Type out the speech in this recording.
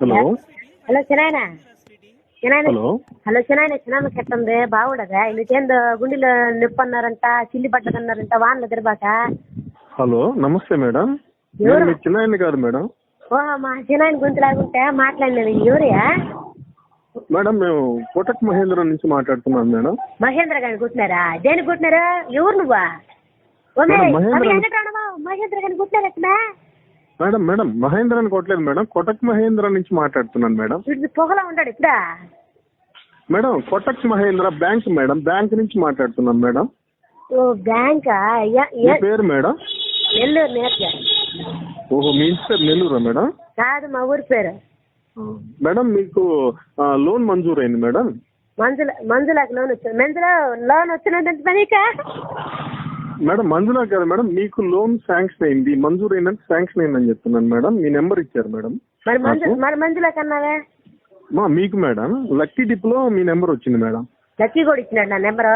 Hello. Hello చిన్నాయన. Hello. Hello చిన్నాయన చిన్న కెట్టుంది? బాగుండదా నీకేందో గుండెలో నొప్పి అన్నారంట చిల్లి పడ్డదన్నారంట వానలు తిరబాక హలో. నమస్తే మేడం. ఎవరు? మీ కాదు మేడం. ఓహో మా చిన్నాయన గొంతు లాగుంటే మాట్లాడినది ఎవరియా మేడం మేము కోటక్ మహేంద్ర నుంచి మాట్లాడుతున్నాను మేడం. మహేంద్ర గారిని కుట్టినారా? దేనికి కుట్టినారు? ఎవరు నువ్వా? మేడం, మహేంద్ర- అవి వెంకటరమణ, మహేంద్ర గారిని కుట్టినారట్నా మేడం మేడం మహేంద్ర అని కొట్టలేదు మేడం. కోటక్ మహేంద్ర నుంచి మాట్లాడుతున్నాను మేడం. వీడు పొగలో ఉన్నాడు ఇప్పుడా? Madam Kotak Mahindra bank madam bank నుంచి మాట్లాడుతున్నాను మేడం. ఓ బ్యాంకా? ఎ- మీ ఎ- పేరు మేడం? నెల్లూరు నేర్చా ఓహో మీ ఇంటి పేరు నెల్లూరా మేడం? కాదు మా ఊరి పేరు. మేడం మీకు ఆ, లోన్ మంజూరైంది మేడం. మంజుల మంజులకు లోన్ వచ్చింది. మంజులో లోన్ వచ్చినదంటే పనికా మేడం మంజులా గారు మేడం మీకు లోన్ శాంక్షన్ అయింది. మంజూరు అయిందంటే శాంక్షన్ అయిందని చెప్తున్నాను మేడం. మీ నెంబర్ ఇచ్చారు మేడం. మరి మంజు నాకు? మరి మంజులకు అన్నావే మా మీకు మేడం. లక్కీ డిప్లో మీ నెంబర్ వచ్చింది మేడం. లక్కీ కూడా ఇచ్చినాడు నా నెంబరు.